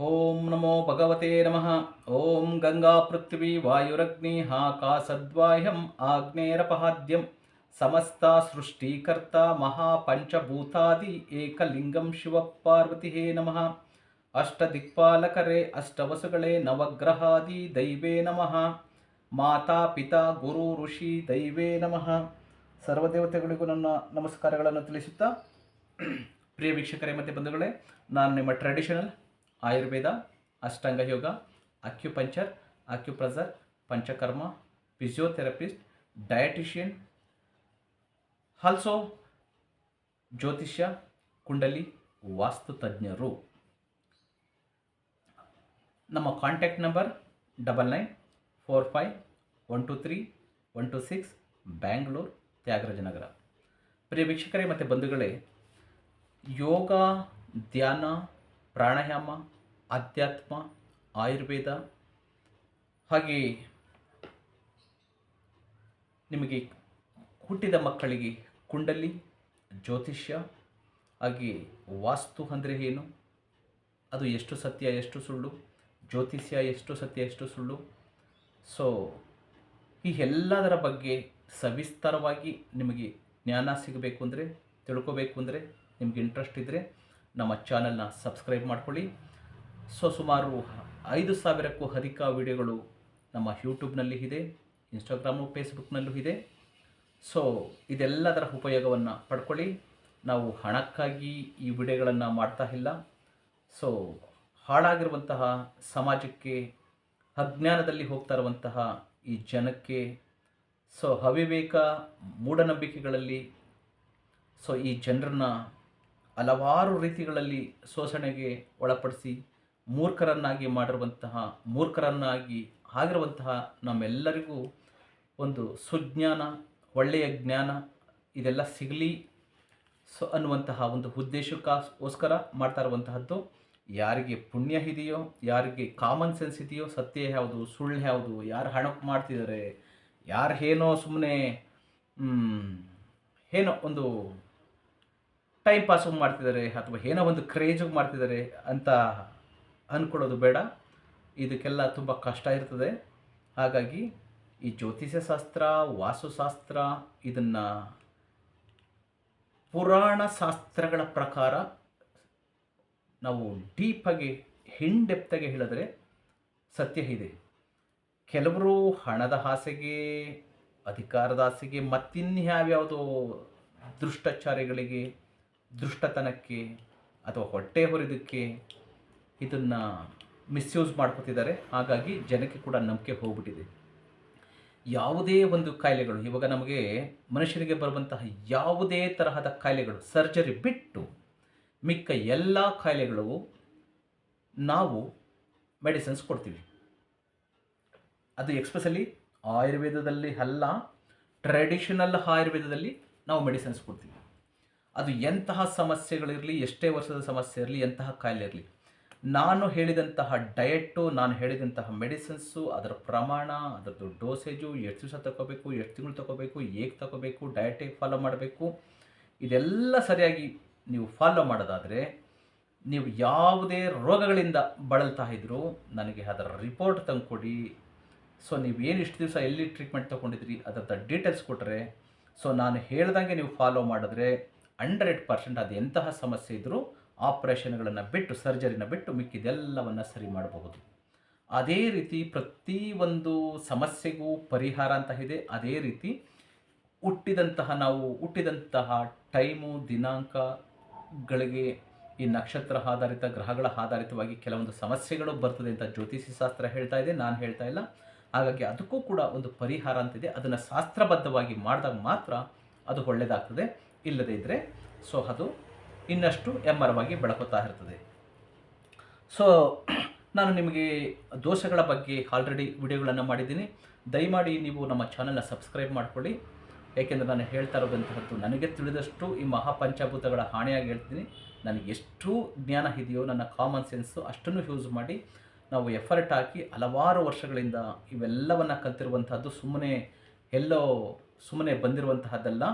ಓಂ ನಮೋ ಭಗವತೆ ನಮಃ. ಓಂ ಗಂಗಾ ಪೃಥ್ವಿ ವಾಯುರಗ್ನಿ ಹಾಕಾಸದ್ವಾಹ್ಯಂ ಆಗ್ನೇರಪಹಾದ್ಯಂ ಸಮಸ್ತ ಸೃಷ್ಟಿಕರ್ತ ಮಹಾಪಂಚಭೂತಾದಿ ಏಕಲಿಂಗಂ ಶಿವಪಾರ್ವತಿ ನಮಃ. ಅಷ್ಟದಿಕ್ಪಾಲಕರೇ, ಅಷ್ಟವಸುಗಳೇ, ನವಗ್ರಹಾದಿ ದೈವೇ ನಮಃ. ಮಾತಾ ಪಿತಾ ಗುರು ಋಷಿ ದೈವೇ ನಮಃ. ಸರ್ವದೇವತೆಗಳಿಗೂ ನನ್ನ ನಮಸ್ಕಾರಗಳನ್ನು ತಿಳಿಸುತ್ತಾ, ಪ್ರಿಯ ವೀಕ್ಷಕರೇ ಮತ್ತು ಬಂಧುಗಳೇ, ನಾನು ನಿಮ್ಮ traditional Ayurveda, Ashtanga yoga acupuncture acupressure, panchakarma, physiotherapist, dietician, also ಜ್ಯೋತಿಷ್ಯ, ಕುಂಡಲಿ, ವಾಸ್ತು ತಜ್ಞರು. ನಮ್ಮ contact number double nine four five one two three one two six Bangalore, Tyagarajanagar. ಪ್ರಿಯ ವೀಕ್ಷಕರೇ ಮತ್ತು ಬಂಧುಗಳೇ, ಯೋಗ, ಧ್ಯಾನ, ಪ್ರಾಣಾಯಾಮ ಅಧ್ಯಾತ್ಮ ಆಯುರ್ವೇದ, ಹಾಗೆ ನಿಮಗೆ ಹುಟ್ಟಿದ ಮಕ್ಕಳಿಗೆ ಕುಂಡಲಿ, ಜ್ಯೋತಿಷ್ಯ, ಹಾಗೆ ವಾಸ್ತು ಅಂದರೆ ಏನು? ಅದು ಎಷ್ಟು ಸತ್ಯ, ಎಷ್ಟು ಸುಳ್ಳು? ಜ್ಯೋತಿಷ್ಯ ಎಷ್ಟು ಸತ್ಯ, ಎಷ್ಟು ಸುಳ್ಳು? ಸೊ ಈ ಎಲ್ಲದರ ಬಗ್ಗೆ ಸವಿಸ್ತಾರವಾಗಿ ನಿಮಗೆ ಜ್ಞಾನ ಸಿಗಬೇಕು ಅಂದರೆ, ತಿಳ್ಕೋಬೇಕು ಅಂದರೆ, ನಿಮಗೆ ಇಂಟ್ರೆಸ್ಟ್ ಇದ್ದರೆ ನಮ್ಮ ಚಾನಲ್ನ ಸಬ್ಸ್ಕ್ರೈಬ್ ಮಾಡ್ಕೊಳ್ಳಿ. ಸೊ ಸುಮಾರು ಐದು ಸಾವಿರಕ್ಕೂ ಅಧಿಕ ವಿಡಿಯೋಗಳು ನಮ್ಮ ಯೂಟ್ಯೂಬ್ನಲ್ಲಿ ಇದೆ, ಇನ್ಸ್ಟಾಗ್ರಾಮು, ಫೇಸ್ಬುಕ್ನಲ್ಲೂ ಇದೆ. ಸೊ ಇದೆಲ್ಲದರ ಉಪಯೋಗವನ್ನು ಪಡ್ಕೊಳ್ಳಿ. ನಾವು ಹಣಕ್ಕಾಗಿ ಈ ವಿಡಿಯೋಗಳನ್ನು ಮಾಡ್ತಾ ಇಲ್ಲ. ಸೊ ಹಾಳಾಗಿರುವಂತಹ ಸಮಾಜಕ್ಕೆ, ಅಜ್ಞಾನದಲ್ಲಿ ಹೋಗ್ತಾ ಇರುವಂತಹ ಈ ಜನಕ್ಕೆ, ಸೊ, ಅವಿವೇಕ ಮೂಢನಂಬಿಕೆಗಳಲ್ಲಿ, ಸೊ, ಈ ಜನರನ್ನ ಹಲವಾರು ರೀತಿಗಳಲ್ಲಿ ಶೋಷಣೆಗೆ ಒಳಪಡಿಸಿ ಮೂರ್ಖರನ್ನಾಗಿ ಮಾಡಿರುವಂತಹ, ಮೂರ್ಖರನ್ನಾಗಿ ಆಗಿರುವಂತಹ ನಮ್ಮೆಲ್ಲರಿಗೂ ಒಂದು ಸುಜ್ಞಾನ, ಒಳ್ಳೆಯ ಜ್ಞಾನ ಇದೆಲ್ಲ ಸಿಗಲಿ ಸೊ ಅನ್ನುವಂತಹ ಒಂದು ಉದ್ದೇಶಕ್ಕೋಸ್ಕರ ಮಾಡ್ತಾ ಇರುವಂತಹದ್ದು. ಯಾರಿಗೆ ಪುಣ್ಯ ಇದೆಯೋ, ಯಾರಿಗೆ ಕಾಮನ್ ಸೆನ್ಸ್ ಇದೆಯೋ, ಸತ್ಯ ಯಾವುದು, ಸುಳ್ಳು ಯಾವುದು, ಯಾರು ಹಣಕ್ಕೆ ಮಾಡ್ತಿದ್ದಾರೆ, ಯಾರು ಏನೋ ಸುಮ್ಮನೆ ಏನೋ ಒಂದು ಟೈಮ್ ಪಾಸು ಮಾಡ್ತಿದ್ದಾರೆ ಅಥವಾ ಏನೋ ಒಂದು ಕ್ರೇಜಿಗೆ ಮಾಡ್ತಿದ್ದಾರೆ ಅಂತ ಅಂದ್ಕೊಳ್ಳೋದು ಬೇಡ. ಇದಕ್ಕೆಲ್ಲ ತುಂಬ ಕಷ್ಟ ಇರ್ತದೆ. ಹಾಗಾಗಿ ಈ ಜ್ಯೋತಿಷ್ಯ ಶಾಸ್ತ್ರ, ವಾಸ್ತುಶಾಸ್ತ್ರ, ಇದನ್ನು ಪುರಾಣ ಶಾಸ್ತ್ರಗಳ ಪ್ರಕಾರ ನಾವು ಡೀಪಾಗಿ ಹಿಂಡೆಪ್ತಾಗಿ ಹೇಳಿದ್ರೆ ಸತ್ಯ ಇದೆ. ಕೆಲವರು ಹಣದ ಆಸೆಗೆ, ಅಧಿಕಾರದ ಆಸೆಗೆ ಮತ್ತಿನ್ಯಾವ್ಯಾವುದೋ ದುಷ್ಟಚಾರಿಗಳಿಗೆ, ದುಷ್ಟತನಕ್ಕೆ ಅಥವಾ ಹೊಟ್ಟೆ ಹೊರಿದಕ್ಕೆ ಇದನ್ನು ಮಿಸ್ಯೂಸ್ ಮಾಡ್ಕೊತಿದ್ದಾರೆ. ಹಾಗಾಗಿ ಜನಕ್ಕೆ ಕೂಡ ನಂಬಿಕೆ ಹೋಗ್ಬಿಟ್ಟಿದೆ. ಯಾವುದೇ ಒಂದು ಕಾಯಿಲೆಗಳು, ಇವಾಗ ನಮಗೆ ಮನುಷ್ಯರಿಗೆ ಬರುವಂತಹ ಯಾವುದೇ ತರಹದ ಕಾಯಿಲೆಗಳು ಸರ್ಜರಿ ಬಿಟ್ಟು ಮಿಕ್ಕ ಎಲ್ಲ ಕಾಯಿಲೆಗಳು ನಾವು ಮೆಡಿಸಿನ್ಸ್ ಕೊಡ್ತೀವಿ. ಅದು ಎಕ್ಸ್ಪೆಷಲಿ ಆಯುರ್ವೇದದಲ್ಲಿ ಅಲ್ಲ ಟ್ರೆಡಿಷನಲ್ ಆಯುರ್ವೇದದಲ್ಲಿ ನಾವು ಮೆಡಿಸಿನ್ಸ್ ಕೊಡ್ತೀವಿ. ಅದು ಎಂತಹ ಸಮಸ್ಯೆಗಳಿರಲಿ, ಎಷ್ಟೇ ವರ್ಷದ ಸಮಸ್ಯೆ ಇರಲಿ, ಎಂತಹ ಕಾಯಿಲೆ ಇರಲಿ ನಾನು ಹೇಳಿದಂತಹ ಡಯೆಟ್ಟು ನಾನು ಹೇಳಿದಂತಹ ಮೆಡಿಸಿನ್ಸು ಅದರ ಪ್ರಮಾಣ, ಅದರದ್ದು ಡೋಸೇಜು ಎಷ್ಟು ದಿವಸ ತಗೋಬೇಕು ಎಷ್ಟು ತಿಂಗಳು ತಗೋಬೇಕು ಹೇಗೆ ತಗೋಬೇಕು ಡಯಟ್ ಹೇಗೆ ಫಾಲೋ ಮಾಡಬೇಕು, ಇದೆಲ್ಲ ಸರಿಯಾಗಿ ನೀವು ಫಾಲೋ ಮಾಡೋದಾದರೆ, ನೀವು ಯಾವುದೇ ರೋಗಗಳಿಂದ ಬಳಲ್ತಾ ಇದ್ದರೂ ನನಗೆ ಅದರ ರಿಪೋರ್ಟ್ ತಂದುಕೊಡಿ. ಸೊ ನೀವು ಏನು ಇಷ್ಟು ದಿವಸ ಎಲ್ಲಿ ಟ್ರೀಟ್ಮೆಂಟ್ ತೊಗೊಂಡಿದ್ರಿ ಅದರದ್ದು ಡೀಟೇಲ್ಸ್ ಕೊಟ್ಟರೆ ಸೊ ನಾನು ಹೇಳ್ದಂಗೆ ನೀವು ಫಾಲೋ ಮಾಡಿದ್ರೆ ಹಂಡ್ರೆಡ್ ಪರ್ಸೆಂಟ್ ಅದು ಎಂತಹ ಸಮಸ್ಯೆ ಇದ್ದರೂ ಆಪ್ರೇಷನ್ಗಳನ್ನು ಬಿಟ್ಟು, ಸರ್ಜರಿನ ಬಿಟ್ಟು ಮಿಕ್ಕಿದೆಲ್ಲವನ್ನು ಸರಿ ಮಾಡಬಹುದು. ಅದೇ ರೀತಿ ಪ್ರತಿಯೊಂದು ಸಮಸ್ಯೆಗೂ ಪರಿಹಾರ ಅಂತ ಇದೆ. ಅದೇ ರೀತಿ ಹುಟ್ಟಿದಂತಹ ನಾವು, ಹುಟ್ಟಿದಂತಹ ಟೈಮು, ದಿನಾಂಕಗಳಿಗೆ ಈ ನಕ್ಷತ್ರ ಆಧಾರಿತ, ಗ್ರಹಗಳ ಆಧಾರಿತವಾಗಿ ಕೆಲವೊಂದು ಸಮಸ್ಯೆಗಳು ಬರ್ತದೆ ಅಂತ ಜ್ಯೋತಿಷಿ ಶಾಸ್ತ್ರ ಹೇಳ್ತಾ ಇದೆ. ನಾನು ಹೇಳ್ತಾ ಇಲ್ಲ. ಹಾಗಾಗಿ ಅದಕ್ಕೂ ಕೂಡ ಒಂದು ಪರಿಹಾರ ಅಂತಿದೆ ಅದನ್ನು ಶಾಸ್ತ್ರಬದ್ಧವಾಗಿ ಮಾಡಿದಾಗ ಮಾತ್ರ ಅದು ಒಳ್ಳೆಯದಾಗ್ತದೆ ಇಲ್ಲದೇ ಇದ್ದರೆ ಸೊ ಅದು ಇನ್ನಷ್ಟು ಎಮ್ಮರವಾಗಿ ಬೆಳಕುತ್ತಾ ಇರ್ತದೆ. ಸೊ ನಾನು ನಿಮಗೆ ದೋಷಗಳ ಬಗ್ಗೆ ಆಲ್ರೆಡಿ ವಿಡಿಯೋಗಳನ್ನು ಮಾಡಿದ್ದೀನಿ. ದಯಮಾಡಿ ನೀವು ನಮ್ಮ ಚಾನಲ್ನ ಸಬ್ಸ್ಕ್ರೈಬ್ ಮಾಡಿಕೊಳ್ಳಿ. ಏಕೆಂದರೆ ನಾನು ಹೇಳ್ತಾ ಇರೋದಂತಹದ್ದು ನನಗೆ ತಿಳಿದಷ್ಟು ಈ ಮಹಾಪಂಚಭೂತಗಳ ಹಾನಿಯಾಗಿ ಹೇಳ್ತೀನಿ. ನನಗೆ ಎಷ್ಟು ಜ್ಞಾನ ಇದೆಯೋ, ನನ್ನ ಕಾಮನ್ ಸೆನ್ಸು ಅಷ್ಟನ್ನು ಯೂಸ್ ಮಾಡಿ, ನಾವು ಎಫರ್ಟ್ ಹಾಕಿ ಹಲವಾರು ವರ್ಷಗಳಿಂದ ಇವೆಲ್ಲವನ್ನು ಕಲ್ತಿರುವಂತಹದ್ದು ಸುಮ್ಮನೆ ಎಲ್ಲೋ ಸುಮ್ಮನೆ ಬಂದಿರುವಂತಹದ್ದಲ್ಲ.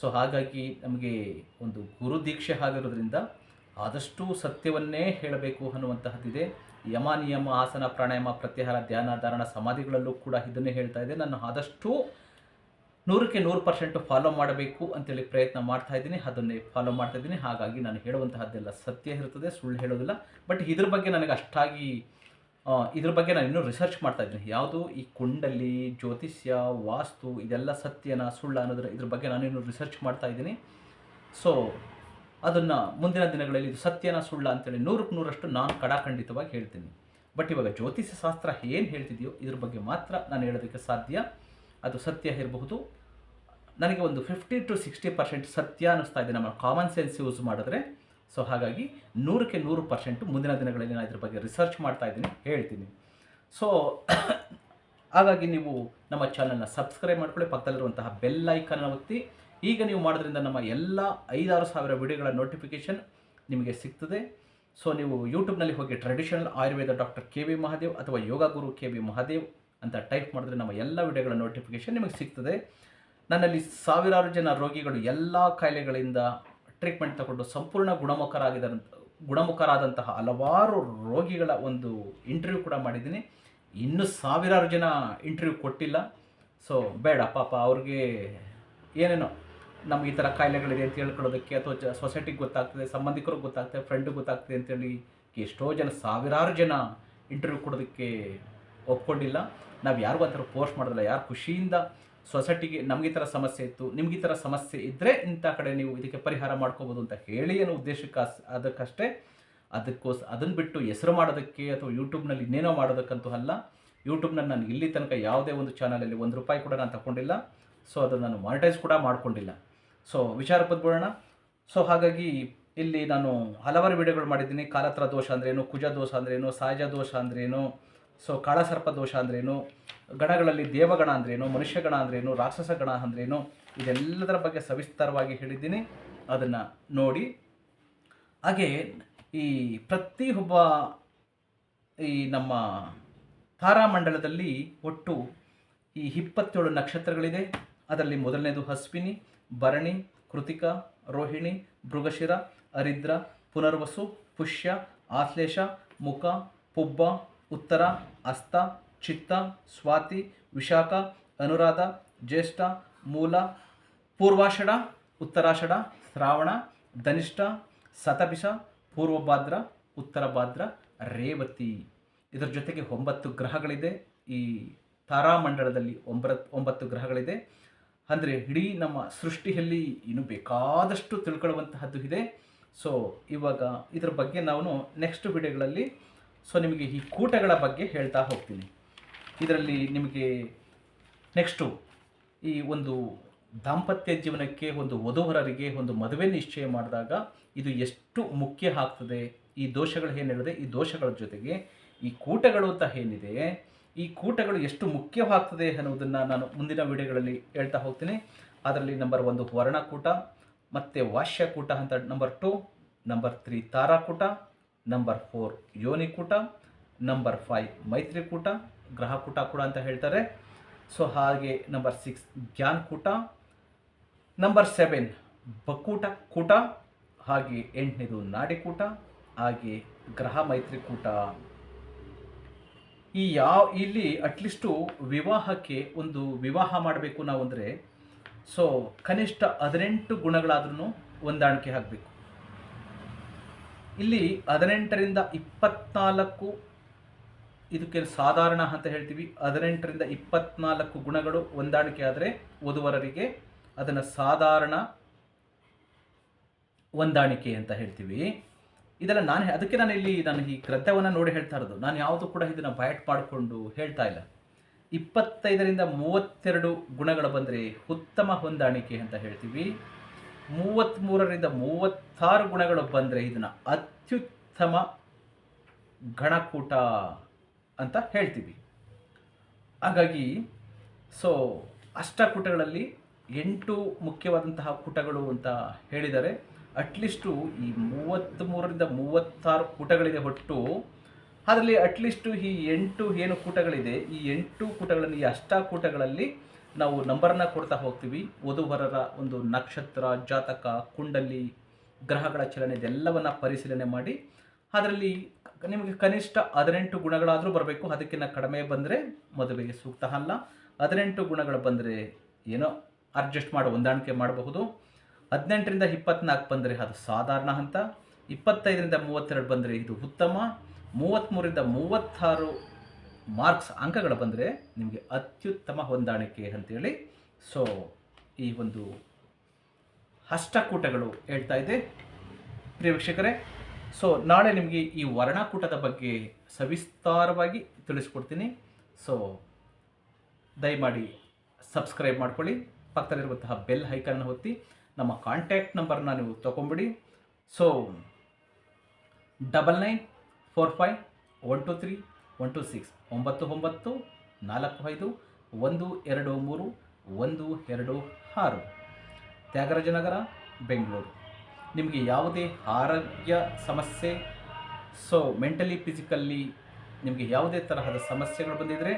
ಸೊ ಹಾಗಾಗಿ ನಮಗೆ ಒಂದು ಗುರು ದೀಕ್ಷೆ ಆಗಿರೋದ್ರಿಂದ ಆದಷ್ಟು ಸತ್ಯವನ್ನೇ ಹೇಳಬೇಕು ಅನ್ನುವಂತಹದ್ದಿದೆ. ಯಮ ನಿಯಮ, ಆಸನ, ಪ್ರಾಣಾಯಾಮ, ಪ್ರತ್ಯಾಹಾರ ಧ್ಯಾನ ಧಾರಣ ಸಮಾಧಿಗಳಲ್ಲೂ ಕೂಡ ಇದನ್ನೇ ಹೇಳ್ತಾ ಇದೆ ನಾನು ಆದಷ್ಟು ನೂರಕ್ಕೆ ನೂರು ಪರ್ಸೆಂಟ್ ಫಾಲೋ ಮಾಡಬೇಕು ಅಂತೇಳಿ ಪ್ರಯತ್ನ ಮಾಡ್ತಾ ಇದ್ದೀನಿ. ಅದನ್ನೇ ಫಾಲೋ ಮಾಡ್ತಾ ಇದ್ದೀನಿ. ಹಾಗಾಗಿ ನಾನು ಹೇಳುವಂತಹದ್ದೆಲ್ಲ ಸತ್ಯ ಇರುತ್ತದೆ, ಸುಳ್ಳು ಹೇಳೋದಿಲ್ಲ. ಬಟ್ ಇದ್ರ ಬಗ್ಗೆ ನನಗೆ ಅಷ್ಟಾಗಿ ಇದ್ರ ಬಗ್ಗೆ ನಾನು ಇನ್ನೂ ರಿಸರ್ಚ್ ಮಾಡ್ತಾ ಇದ್ದೀನಿ. ಯಾವುದು ಈ ಕುಂಡಲಿ, ಜ್ಯೋತಿಷ್ಯ, ವಾಸ್ತು, ಇದೆಲ್ಲ ಸತ್ಯನ, ಸುಳ್ಳ ಅನ್ನೋದ್ರ ಇದ್ರ ಬಗ್ಗೆ ನಾನು ಇನ್ನೂ ರಿಸರ್ಚ್ ಮಾಡ್ತಾ ಇದ್ದೀನಿ. ಸೊ ಅದನ್ನು ಮುಂದಿನ ದಿನಗಳಲ್ಲಿ ಇದು ಸತ್ಯನ, ಸುಳ್ಳ ಅಂತೇಳಿ ನೂರಕ್ಕೆ ನೂರಷ್ಟು ನಾನು ಕಡಾಖಂಡಿತವಾಗಿ ಹೇಳ್ತೀನಿ. ಬಟ್ ಇವಾಗ ಜ್ಯೋತಿಷ್ಯ ಶಾಸ್ತ್ರ ಏನು ಹೇಳ್ತಿದೆಯೋ ಇದ್ರ ಬಗ್ಗೆ ಮಾತ್ರ ನಾನು ಹೇಳೋದಕ್ಕೆ ಸಾಧ್ಯ. ಅದು ಸತ್ಯ ಇರಬಹುದು. ನನಗೆ ಒಂದು ಫಿಫ್ಟಿ ಟು ಸಿಕ್ಸ್ಟಿ ಪರ್ಸೆಂಟ್ ಸತ್ಯ ಅನ್ನಿಸ್ತಾ ಇದೆ. ನಮ್ಮ ಕಾಮನ್ ಸೆನ್ಸ್ ಯೂಸ್ ಮಾಡಿದ್ರೆ ಸೊ ಹಾಗಾಗಿ ನೂರಕ್ಕೆ ನೂರು ಪರ್ಸೆಂಟು ಮುಂದಿನ ದಿನಗಳಲ್ಲಿ ನಾನು ಇದ್ರ ಬಗ್ಗೆ ರಿಸರ್ಚ್ ಮಾಡ್ತಾ ಇದ್ದೀನಿ, ಹೇಳ್ತೀನಿ. ಸೊ ಹಾಗಾಗಿ ನೀವು ನಮ್ಮ ಚಾನಲ್ನ ಸಬ್ಸ್ಕ್ರೈಬ್ ಮಾಡ್ಕೊಳ್ಳಿ ಪಕ್ಕದಲ್ಲಿರುವಂತಹ ಬೆಲ್ ಐಕನ್ನ ಒತ್ತಿ. ಈಗ ನೀವು ಮಾಡೋದ್ರಿಂದ ನಮ್ಮ ಎಲ್ಲ ಐದಾರು ಸಾವಿರ ವಿಡಿಯೋಗಳ ನೋಟಿಫಿಕೇಷನ್ ನಿಮಗೆ ಸಿಗ್ತದೆ. ಸೊ ನೀವು ಯೂಟ್ಯೂಬ್ನಲ್ಲಿ ಹೋಗಿ traditional Ayurveda doctor K V Mahadev ಅಥವಾ yoga guru K V Mahadev ಅಂತ ಟೈಪ್ ಮಾಡಿದ್ರೆ ನಮ್ಮ ಎಲ್ಲ ವಿಡಿಯೋಗಳ ನೋಟಿಫಿಕೇಷನ್ ನಿಮಗೆ ಸಿಗ್ತದೆ. ನನ್ನಲ್ಲಿ ಸಾವಿರಾರು ಜನ ರೋಗಿಗಳು ಎಲ್ಲ ಕಾಯಿಲೆಗಳಿಂದ ಟ್ರೀಟ್ಮೆಂಟ್ ತಗೊಂಡು ಸಂಪೂರ್ಣ ಗುಣಮುಖರಾಗಿದ್ದಂಥ ಗುಣಮುಖರಾದಂತಹ ಹಲವಾರು ರೋಗಿಗಳ ಒಂದು ಇಂಟರ್ವ್ಯೂ ಕೂಡ ಮಾಡಿದ್ದೀನಿ. ಇನ್ನೂ ಸಾವಿರಾರು ಜನ ಇಂಟರ್ವ್ಯೂ ಕೊಟ್ಟಿಲ್ಲ. ಸೊ ಬೇಡ, ಪಾಪ ಅವ್ರಿಗೆ ಏನೇನೋ ನಮ್ಗೆ ಈ ಥರ ಕಾಯಿಲೆಗಳಿದೆ ಅಂತ ಹೇಳ್ಕೊಳ್ಳೋದಕ್ಕೆ ಅಥವಾ ಜ ಸೊಸೈಟಿಗೆ ಗೊತ್ತಾಗ್ತದೆ, ಸಂಬಂಧಿಕರಿಗೆ ಗೊತ್ತಾಗ್ತದೆ ಫ್ರೆಂಡಿಗೆ ಗೊತ್ತಾಗ್ತದೆ ಅಂತೇಳಿ ಎಷ್ಟೋ ಜನ, ಸಾವಿರಾರು ಜನ ಇಂಟರ್ವ್ಯೂ ಕೊಡೋದಕ್ಕೆ ಒಪ್ಕೊಂಡಿಲ್ಲ. ನಾವು ಯಾರಿಗೂ ಆ ಥರ ಪೋಸ್ಟ್ ಮಾಡೋದಿಲ್ಲ. ಯಾರು ಖುಷಿಯಿಂದ ಸೊಸೈಟಿಗೆ ನಮಗೆ ಈ ಥರ ಸಮಸ್ಯೆ ಇತ್ತು, ನಿಮ್ಗೆ ಈ ಥರ ಸಮಸ್ಯೆ ಇದ್ದರೆ ಇಂಥ ಕಡೆ ನೀವು ಇದಕ್ಕೆ ಪರಿಹಾರ ಮಾಡ್ಕೋಬೋದು ಅಂತ ಹೇಳಿ ಏನೋ ಉದ್ದೇಶಕ್ಕೆ ಅದಕ್ಕಷ್ಟೇ ಅದಕ್ಕೋಸ್ ಅದನ್ನು ಬಿಟ್ಟು ಹೆಸರು ಮಾಡೋದಕ್ಕೆ ಅಥವಾ ಯೂಟ್ಯೂಬ್ನಲ್ಲಿ ಇನ್ನೇನೋ ಮಾಡೋದಕ್ಕಂತೂ ಅಲ್ಲ. ಯೂಟ್ಯೂಬ್ನ ನಾನು ಇಲ್ಲಿ ತನಕ ಯಾವುದೇ ಒಂದು ಚಾನಲಲ್ಲಿ ಒಂದು ರೂಪಾಯಿ ಕೂಡ ನಾನು ತಗೊಂಡಿಲ್ಲ. ಸೊ, ಅದನ್ನು ನಾನು ಮಾನಿಟೈಸ್ ಕೂಡ ಮಾಡಿಕೊಂಡಿಲ್ಲ. ಸೊ ವಿಚಾರ ಬಂದ್ಬಿಡೋಣ. ಸೊ, ಹಾಗಾಗಿ ಇಲ್ಲಿ ನಾನು ಹಲವಾರು ವಿಡಿಯೋಗಳು ಮಾಡಿದ್ದೀನಿ. ಕಾಲತ್ರ ದೋಷ ಅಂದ್ರೇನು ಕುಜ ದೋಷ ಅಂದ್ರೇನು ಸಹಜ ದೋಷ ಅಂದ್ರೇನು ಸೊ ಕಾಳಸರ್ಪ ದೋಷ ಅಂದ್ರೇನು? ಗಣಗಳಲ್ಲಿ ದೇವಗಣ ಅಂದ್ರೇನು? ಮನುಷ್ಯಗಣ ಅಂದ್ರೇನು? ರಾಕ್ಷಸ ಗಣ ಅಂದ್ರೇನು? ಇದೆಲ್ಲದರ ಬಗ್ಗೆ ಸವಿಸ್ತಾರವಾಗಿ ಹೇಳಿದ್ದೀನಿ. ಅದನ್ನು ನೋಡಿ. ಹಾಗೆ ಈ ಪ್ರತಿ ಒಬ್ಬ ಈ ನಮ್ಮ ತಾರಾಮಂಡಲದಲ್ಲಿ ಒಟ್ಟು ಈ ಇಪ್ಪತ್ತೇಳು ನಕ್ಷತ್ರಗಳಿದೆ. ಅದರಲ್ಲಿ ಮೊದಲನೇದು ಹಸ್ವಿನಿ, ಭರಣಿ, ಕೃತಿಕ, ರೋಹಿಣಿ, ಮೃಗಶಿರ ಹರಿದ್ರ ಪುನರ್ವಸು, ಪುಷ್ಯ, ಆಶ್ಲೇಷ, ಮುಖ, ಪುಬ್ಬ ಉತ್ತರ, ಅಸ್ತ, ಚಿತ್ತ, ಸ್ವಾತಿ, ವಿಶಾಖ, ಅನುರಾಧ, ಜ್ಯೇಷ್ಠ, ಮೂಲ ಪೂರ್ವಾಷಡ ಉತ್ತರಾಷಢ, ಶ್ರಾವಣ, ಧನಿಷ್ಠ ಸತಬಿಷ ಪೂರ್ವಭಾದ್ರ ಉತ್ತರ ಭಾದ್ರ ರೇವತಿ. ಇದರ ಜೊತೆಗೆ ಒಂಬತ್ತು ಗ್ರಹಗಳಿದೆ. ಈ ತಾರಾಮಂಡಲದಲ್ಲಿ ಒಂಬತ್ತು ಒಂಬತ್ತು ಗ್ರಹಗಳಿದೆ. ಅಂದರೆ ಇಡೀ ನಮ್ಮ ಸೃಷ್ಟಿಯಲ್ಲಿ ಇನ್ನು ಬೇಕಾದಷ್ಟು ತಿಳ್ಕೊಳ್ಳುವಂತಹದ್ದು ಇದೆ. ಸೊ ಇವಾಗ ಇದರ ಬಗ್ಗೆ ನಾವು ನೆಕ್ಸ್ಟ್ ವಿಡಿಯೋಗಳಲ್ಲಿ ಸೊ ನಿಮಗೆ ಈ ಕೂಟಗಳ ಬಗ್ಗೆ ಹೇಳ್ತಾ ಹೋಗ್ತೀನಿ. ಇದರಲ್ಲಿ ನಿಮಗೆ ನೆಕ್ಸ್ಟು ಈ ಒಂದು ದಾಂಪತ್ಯ ಜೀವನಕ್ಕೆ ಒಂದು ವಧುವರರಿಗೆ ಒಂದು ಮದುವೆ ನಿಶ್ಚಯ ಮಾಡಿದಾಗ ಇದು ಎಷ್ಟು ಮುಖ್ಯ ಆಗ್ತದೆ? ಈ ದೋಷಗಳು ಏನು ಹೇಳಿದೆ? ಈ ದೋಷಗಳ ಜೊತೆಗೆ ಈ ಕೂಟಗಳು ಅಂತ ಏನಿದೆ? ಈ ಕೂಟಗಳು ಎಷ್ಟು ಮುಖ್ಯವಾಗ್ತದೆ ಅನ್ನೋದನ್ನು ನಾನು ಮುಂದಿನ ವಿಡಿಯೋಗಳಲ್ಲಿ ಹೇಳ್ತಾ ಹೋಗ್ತೀನಿ. ಅದರಲ್ಲಿ ನಂಬರ್ ಒಂದು ವರ್ಣಕೂಟ, ಮತ್ತು ವಾಶ್ಯಕೂಟ ಅಂತ ನಂಬರ್ ಟು ನಂಬರ್ ತ್ರೀ ತಾರಾಕೂಟ ನಂಬರ್ ಫೋರ್ ಯೋನಿಕೂಟ ನಂಬರ್ ಫೈವ್ ಮೈತ್ರಿಕೂಟ ಗ್ರಹಕೂಟ ಕೂಡ ಅಂತ ಹೇಳ್ತಾರೆ. ಸೊ ಹಾಗೆ ನಂಬರ್ ಸಿಕ್ಸ್ ಜ್ಞಾನಕೂಟ ನಂಬರ್ ಸೆವೆನ್ ಬಕ್ಕೂಟ ಕೂಟ, ಹಾಗೆ ಎಂಟನೇದು ನಾಡಿಕೂಟ ಹಾಗೆ ಗ್ರಹ ಮೈತ್ರಿಕೂಟ ಈ ಯಾವ, ಇಲ್ಲಿ ಅಟ್ಲೀಸ್ಟು ವಿವಾಹಕ್ಕೆ ಒಂದು ವಿವಾಹ ಮಾಡಬೇಕು ನಾವು ಅಂದರೆ ಸೊ ಕನಿಷ್ಠ ಹದಿನೆಂಟು ಗುಣಗಳಾದ್ರೂ ಹೊಂದಾಣಿಕೆ ಆಗಬೇಕು. ಇಲ್ಲಿ ಹದಿನೆಂಟರಿಂದ ಇಪ್ಪತ್ನಾಲ್ಕು, ಇದಕ್ಕೆ ಸಾಧಾರಣ ಅಂತ ಹೇಳ್ತೀವಿ. ಹದಿನೆಂಟರಿಂದ ಇಪ್ಪತ್ನಾಲ್ಕು ಗುಣಗಳು ಹೊಂದಾಣಿಕೆ ಆದರೆ ವಧುವರರಿಗೆ ಅದನ್ನು ಸಾಧಾರಣ ಹೊಂದಾಣಿಕೆ ಅಂತ ಹೇಳ್ತೀವಿ. ಇದೆಲ್ಲ ನಾನು ಅದಕ್ಕೆ ನಾನು ಇಲ್ಲಿ ನಾನು ಈ ಗ್ರಂಥವನ್ನು ನೋಡಿ ಹೇಳ್ತಾ ಇರೋದು. ನಾನು ಯಾವುದು ಕೂಡ ಇದನ್ನು ಬಯಟ್ ಮಾಡಿಕೊಂಡು ಹೇಳ್ತಾ ಇಲ್ಲ. ಇಪ್ಪತ್ತೈದರಿಂದ ಮೂವತ್ತೆರಡು ಗುಣಗಳು ಬಂದರೆ ಉತ್ತಮ ಹೊಂದಾಣಿಕೆ ಅಂತ ಹೇಳ್ತೀವಿ. ಮೂವತ್ತ್ಮೂರರಿಂದ ಮೂವತ್ತಾರು ಗುಣಗಳು ಬಂದರೆ ಇದನ್ನು ಅತ್ಯುತ್ತಮ ಗಣಕೂಟ ಅಂತ ಹೇಳ್ತೀವಿ. ಹಾಗಾಗಿ ಸೊ ಅಷ್ಟಕೂಟಗಳಲ್ಲಿ ಎಂಟು ಮುಖ್ಯವಾದಂತಹ ಕೂಟಗಳು ಅಂತ ಹೇಳಿದ್ದಾರೆ ಅಟ್ಲೀಸ್ಟು ಈ ಮೂವತ್ತ್ಮೂರರಿಂದ ಮೂವತ್ತಾರು ಕೂಟಗಳಿದೆ ಒಟ್ಟು ಅದರಲ್ಲಿ ಅಟ್ಲೀಸ್ಟು ಈ ಎಂಟು ಏನು ಕೂಟಗಳಿದೆ, ಈ ಎಂಟು ಕೂಟಗಳಲ್ಲಿ ಈ ಅಷ್ಟಕೂಟಗಳಲ್ಲಿ ನಾವು ನಂಬರನ್ನ ಕೊಡ್ತಾ ಹೋಗ್ತೀವಿ. ವಧುವರರ ಒಂದು ನಕ್ಷತ್ರ, ಜಾತಕ, ಕುಂಡಲಿ, ಗ್ರಹಗಳ ಚಲನೆ, ಇದೆಲ್ಲವನ್ನು ಪರಿಶೀಲನೆ ಮಾಡಿ. ಅದರಲ್ಲಿ ನಿಮಗೆ ಕನಿಷ್ಠ ಹದಿನೆಂಟು ಗುಣಗಳಾದರೂ ಬರಬೇಕು. ಅದಕ್ಕಿಂತ ಕಡಿಮೆ ಬಂದರೆ ಮದುವೆಗೆ ಸೂಕ್ತ ಅಲ್ಲ. ಹದಿನೆಂಟು ಗುಣಗಳು ಬಂದರೆ ಏನೋ ಅಡ್ಜಸ್ಟ್ ಮಾಡಿ, ಹೊಂದಾಣಿಕೆ ಮಾಡಬಹುದು. ಹದಿನೆಂಟರಿಂದ ಇಪ್ಪತ್ನಾಲ್ಕು ಬಂದರೆ ಅದು ಸಾಧಾರಣ ಹಂತ. ಇಪ್ಪತ್ತೈದರಿಂದ ಮೂವತ್ತೆರಡು ಬಂದರೆ ಇದು ಉತ್ತಮ. ಮೂವತ್ತ್ಮೂರಿಂದ ಮೂವತ್ತಾರು ಮಾರ್ಕ್ಸ್ ಅಂಕಗಳು ಬಂದರೆ ನಿಮಗೆ ಅತ್ಯುತ್ತಮ ಹೊಂದಾಣಿಕೆ ಅಂತೇಳಿ. ಸೊ ಈ ಒಂದು ಅಷ್ಟಕೂಟಗಳು ಹೇಳ್ತಾ ಇದೆ. ಪ್ರಿಯ ಸೊ ನಾಳೆ ನಿಮಗೆ ಈ ವರ್ಣಕೂಟದ ಬಗ್ಗೆ ಸವಿಸ್ತಾರವಾಗಿ ತಿಳಿಸ್ಕೊಡ್ತೀನಿ. ಸೊ ದಯಮಾಡಿ ಸಬ್ಸ್ಕ್ರೈಬ್ ಮಾಡ್ಕೊಳ್ಳಿ. ಪಕ್ಕದಲ್ಲಿರುವಂತಹ ಬೆಲ್ ಹೈಕನ್ನು ಒತ್ತಿ. ನಮ್ಮ ಕಾಂಟ್ಯಾಕ್ಟ್ ನಂಬರ್ನ ನೀವು ತೊಗೊಂಬಿಡಿ. So double nine four five one two three one two six ಒಂಬತ್ತು ಒಂಬತ್ತು, ನಾಲ್ಕು ಐದು, ಒಂದು ಎರಡು ಮೂರು, ಒಂದು ಎರಡು ಆರು. ತ್ಯಾಗರಾಜನಗರ ಬೆಂಗಳೂರು. ನಿಮಗೆ ಯಾವುದೇ ಆರೋಗ್ಯ ಸಮಸ್ಯೆ ಸೊ ಮೆಂಟಲಿ ಫಿಸಿಕಲ್ಲಿ ನಿಮಗೆ ಯಾವುದೇ ತರಹದ ಸಮಸ್ಯೆಗಳು ಬಂದಿದ್ದರೆ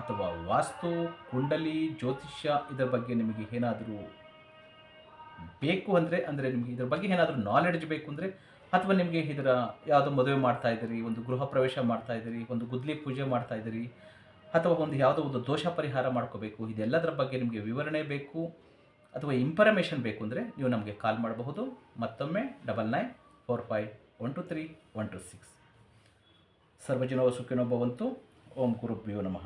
ಅಥವಾ ವಾಸ್ತು, ಕುಂಡಲಿ, ಜ್ಯೋತಿಷ್ಯ ಇದರ ಬಗ್ಗೆ ನಿಮಗೆ ಏನಾದರೂ ಬೇಕು ಅಂದರೆ ಅಂದರೆ ನಿಮಗೆ ಇದರ ಬಗ್ಗೆ ಏನಾದರೂ ನಾಲೆಡ್ಜ್ ಬೇಕು ಅಂದರೆ ಅಥವಾ ನಿಮಗೆ ಇದರ ಯಾವುದೋ ಮದುವೆ ಮಾಡ್ತಾ ಇದ್ದೀರಿ, ಒಂದು ಗೃಹ ಪ್ರವೇಶ ಮಾಡ್ತಾ ಇದ್ದೀರಿ, ಒಂದು ಗುದ್ಲಿ ಪೂಜೆ ಮಾಡ್ತಾ ಇದ್ದೀರಿ, ಅಥವಾ ಒಂದು ಯಾವುದೋ ಒಂದು ದೋಷ ಪರಿಹಾರ ಮಾಡ್ಕೋಬೇಕು, ಇದೆಲ್ಲದರ ಬಗ್ಗೆ ನಿಮಗೆ ವಿವರಣೆ ಬೇಕು, ಅಥವಾ ಇನ್ಫಾರ್ಮೇಷನ್ ಬೇಕು ಅಂದರೆ ನೀವು ನಮಗೆ ಕಾಲ್ ಮಾಡಬಹುದು. ಮತ್ತೊಮ್ಮೆ double nine four five one two three one two six ಸರ್ವಜನೋ ಸುಖಿನೋ ಭವಂತು ಓಂ ಗುರುಭ್ಯೋ ನಮಃ.